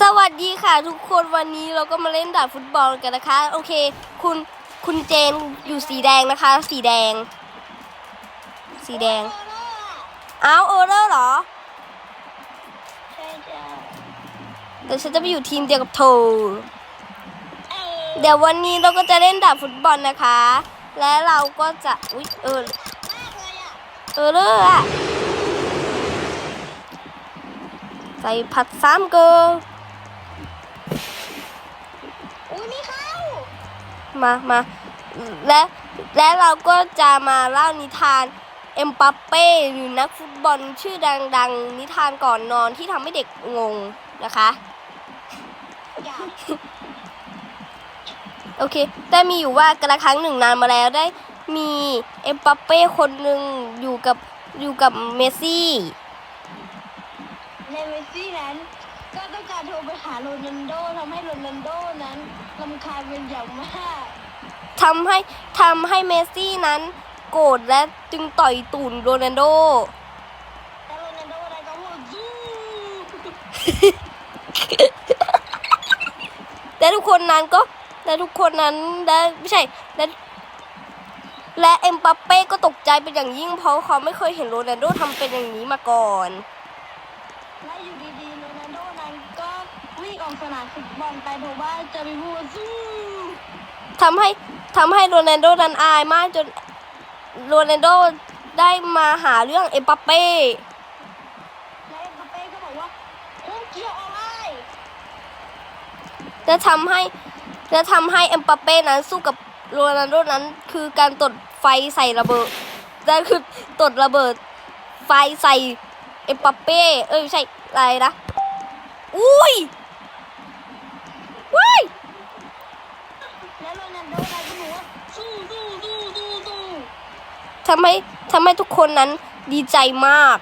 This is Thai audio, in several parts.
สวัสดีค่ะทุกคนวันนี้เราก็มาเล่นดาบฟุตบอลกันนะคะ โอเค คุณคุณเจนอยู่สีแดงนะคะ สีแดง สีแดงเอาเออร์เลอร์เหรอใช่จ้ะแต่ฉันจะไปอยู่ทีมเดียวกับเธอเดี๋ยววันนี้เราก็จะเล่นดาบฟุตบอลนะคะ และเราก็จะอุ๊ยเออเออเลอร์อะใส่ผัดซ้ำเกลือ อุ้ยไม่เข้า มามาและและเราก็จะมาเล่านิทานเอ็มปัปเป้หรือนักฟุตบอลชื่อดัง ๆ นิทานก่อนนอนที่ทำให้เด็กงงนะคะ โอเคได้มีอยู่ว่ากระครั้งหนึ่งนานมาแล้วได้มีเอ็มปัปเป้คนหนึ่งอยู่กับอยู่กับเมซี่ในเมซี่นั้น ก็ต้องการโทรไปหาโรนัลโดทำให้โรนัลโดนั้นลำคาญเป็นอย่างมากทำให้ทำให้เมสซี่นั้น โกรธและจึงต่อยตูนโรนัลโดแต่โรนัลโดนั้นก็พูดยูและทุกคนนั้นก็และทุกคนนั้นและไม่ใช่และและเอ็มปัปเป้ก็ตกใจเป็นอย่างยิ่งเพราะเขาไม่เคยเห็นโรนัลโดทำเป็นอย่างนี้มาก่อน และอยู่ดีๆโรนัลโดนั้นก็วิ่ งออกสนามฟุตบอลไปเพราะว่าจะไปพูดยูทำให้ทำให้โรนัลโดนั้นอายมากจนโรนัลโดได้มาหาเรื่องเอ็มปัปเป้และเอ็มบัปเป้ก็บอกว่าคุณเกี่ยวอะไรและทำให้และทำให้เอ็มปัปเป้นั้นสู้กับโรนัลโดนั้นคือการตดไฟใส่ระเบิดนั่นคือตดระเบิด ไฟใส่เอ็มปัปเป้ เอ้ยไม่ใช่อะไรนะ อุ้ย ว้ายแล้วโรนัลโดนั้นก็บอกว่าสู้สู้สู้สู้สู้ทำให้ทำให้ทุกคนนั้นดีใจมาก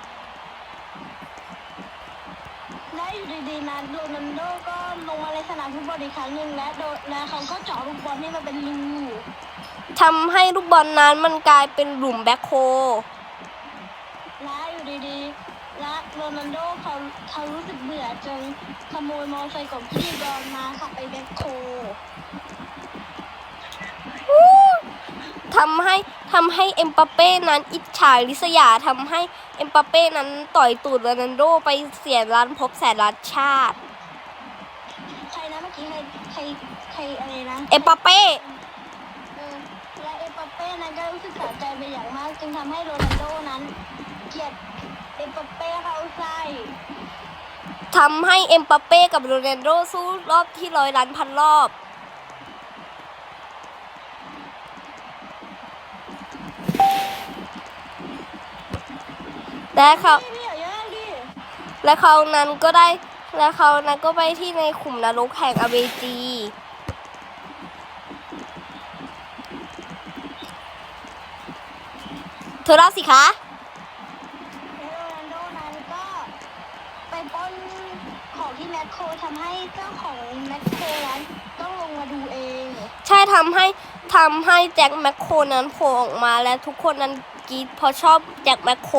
และอยู่ดีๆนั้นโรนัลโดก็ลงมาในสนามฟุตบอลอีกครั้งหนึ่งและโดนและเขาก็เจาะลูกบอลให้มันเป็นรูทำให้ลูกบอลนั้นมันกลายเป็นหลุมแบ็คโฮ และอยู่ดีๆ และโรนัลโดเขาเขารู้สึกเบื่อจึงขโมยมอเตอร์ไซค์ของพี่บอลมาขับไปแบ็คโคทำให้ทำให้เอ็มปัปเป้นั้นอิจฉาริษยาทำให้เอ็มปัปเป้นั้นต่อยตูดโรนัลโดไปเสียล้านภพบแสนล้านชาติ ใครนะเมื่อกี้ใครใครใครอะไรนะ เอ็มปัปเป้เออและเอ็มบัปเป้นั้นก็รู้สึกสะใจเป็นอย่างมากจึงทำให้โรนัลโดนั้น เกลียดเอ็มบัปเป้เข้าไส้ทำให้เอ็มปัปเป้กับโรนัลโดสู้รอบที่ร้อยล้านพันรอบและเขาพี่พี่อย่าแย่งดิและเขานั้นก็ได้ และเขานั้นก็ไปที่ในขุมนรกแห่งอเวจี เธอเล่าสิคะ แล้วโรนัลโดนั้นก็ไปปล้นของที่แมค โครทำให้เจ้าของแมคโครนั้นต้องลงมาดูเอง ใช่ทำให้ทำให้แจ็คแมคโครนั้นโผล่ออกมาและทุกคนนั้นกรีดเพราะชอบแจ็คแมคโคร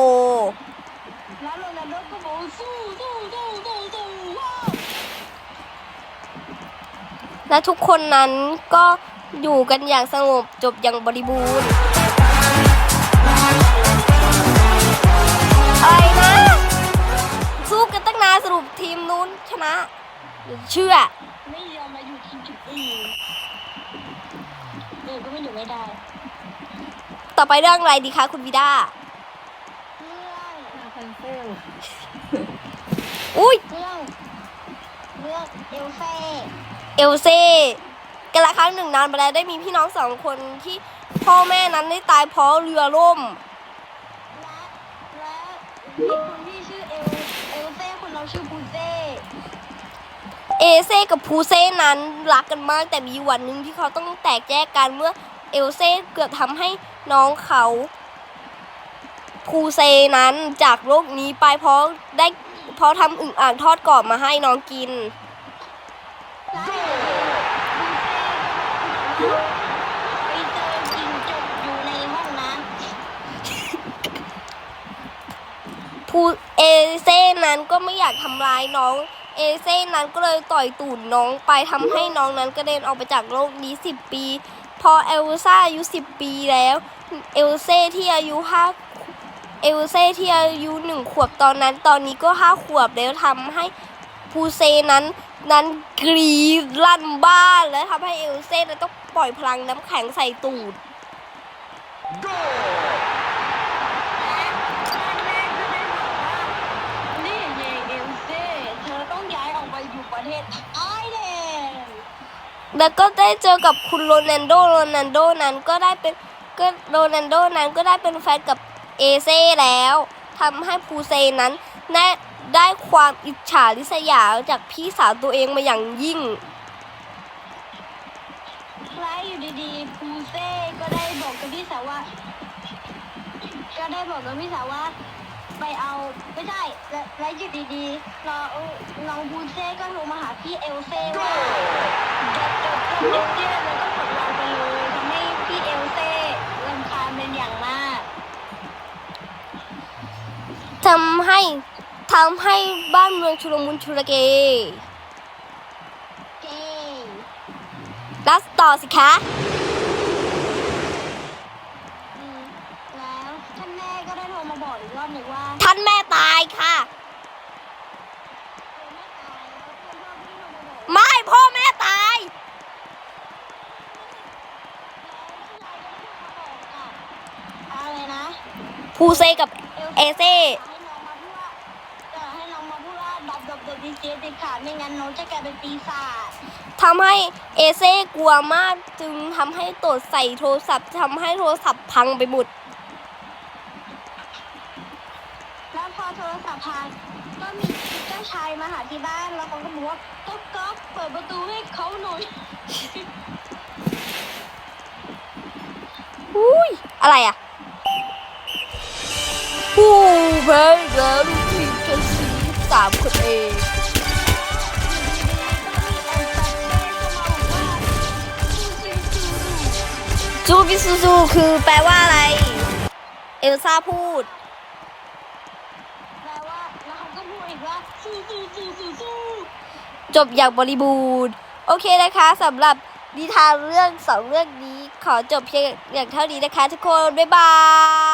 แล้วโรนัลโดก็บอกว่าสู้สู้สู้สู้สู้ว้าวและทุกคนนั้นก็อยู่กันอย่างสงบจบอย่างบริบูรณ์ สรุปทีมนู้นชนะ หรือเชื่อ ไม่ยอมมาอยู่ทีมจุดอื่นเออก็ไม่อยู่ไม่ได้ ต่อไปเรื่องอะไรดีคะคุณวิด้าเรื่องอุ้ยเรื่องเรื่องเอลเฟ่เอลเซ่กันละครั้งหนึ่งนานมาแล้วได้มีพี่น้องสองคนที่พ่อแม่นั้นได้ตายเพราะเรือล่มและและมีคนที่ ชื่อปูเซ่เอเซ่กับพูเซ่นั้นรักกันมากแต่มีวันหนึ่งที่เขาต้องแตกแยกกันเมื่อเอลเซ่เกือบทำให้น้องเขาพูเซนั้นจากโลกนี้ไปเพราะได้เพราะทำอึ่งอ่างทอดกรอบมาให้น้องกินแนั้นก็ไม่อยากทำร้ายน้อง เอเซ่นั้นก็เลยต่อยตูดน้องไปทำให้น้องนั้นกระเด็นออกไปจากโลกนี้ 10 ปี พอเอลซ่าอายุ 10 ปีแล้ว เอลเซ่ที่อายุห้าเอลเซ่ที่อายุหนึ่งขวบตอนนั้น ตอนนี้ก็ห้าขวบแล้วทำให้พูเซนั้นนั้นกรีดลั่นบ้าน แล้วทำให้เอลเซ่นั้นต้องปล่อยพลังน้ำแข็งใส่ตูดนี่ แล้วก็ได้เจอกับคุณโรนันโดโรนันโดนั้นก็ได้เป็นก็โรนันโดนั้นก็ได้เป็นแฟนกับเอเซ่แล้วทำให้พูเซนั้นได้ได้ความอิจฉาริษยาจากพี่สาวตัวเองมาอย่างยิ่งแล้วอยู่ดีๆปูเซ่ก็ได้บอกกับพี่สาวว่า ก็ได้บอกกับพี่สาวว่า ไปเอาไม่ใช่แล้วแล้วอยู่ดีๆเราน้องปูเซ่ก็โทรมาหาพี่เอลเซ่ว่าเด็กเด็กเด็กเด็กแล้วก็กดวางไปเลยทำให้พี่เอลเซ่รำคาญเป็นอย่างมาก ทำให้ทำให้บ้านเมืองชุลมุนชุลเกเก่งรัสต่อสิคะ อืมแล้วท่านแม่ก็ได้โทรมาบอกอีกรอบหนึ่งว่าท่านแม่ตายค่ะ ไม่พ่อแม่ตาย อะไรนะ พูเซกับเอเซ่ให้น้องมาพูดว่าจะให้น้องมาพูดว่าดับดับดับดีเจติดขาดไม่งั้นน้องจะกลายเป็นปีศาจทำให้เอเซ่กลัวมากจึงทำให้ตดใส่โทรศัพท์ทำให้โทรศัพท์พังไปหมด แล้วพอโทรศั พท์พังก็มีเจ้าชายมาหาที่บ้านแล้วเขาก็บอกว่าก๊อกก๊อกเปิดประตูให้เขาหน่อยอุ้ยอะไรอะผู้แพ้แล้วทีมจะสีสามคนเองจูบิซูซูคือแปลว่าอะไร เอลซ่าพูด แปลว่าแล้วเขาก็พูดอีก ว่าสู้สู้สู้สู้สู้จบอย่างบริบูรณ์ โอเคนะคะสำหรับนิทานเรื่องสองเรื่องนี้ ขอจบเพียงอย่างเท่านี้นะคะทุกคน บ๊ายบาย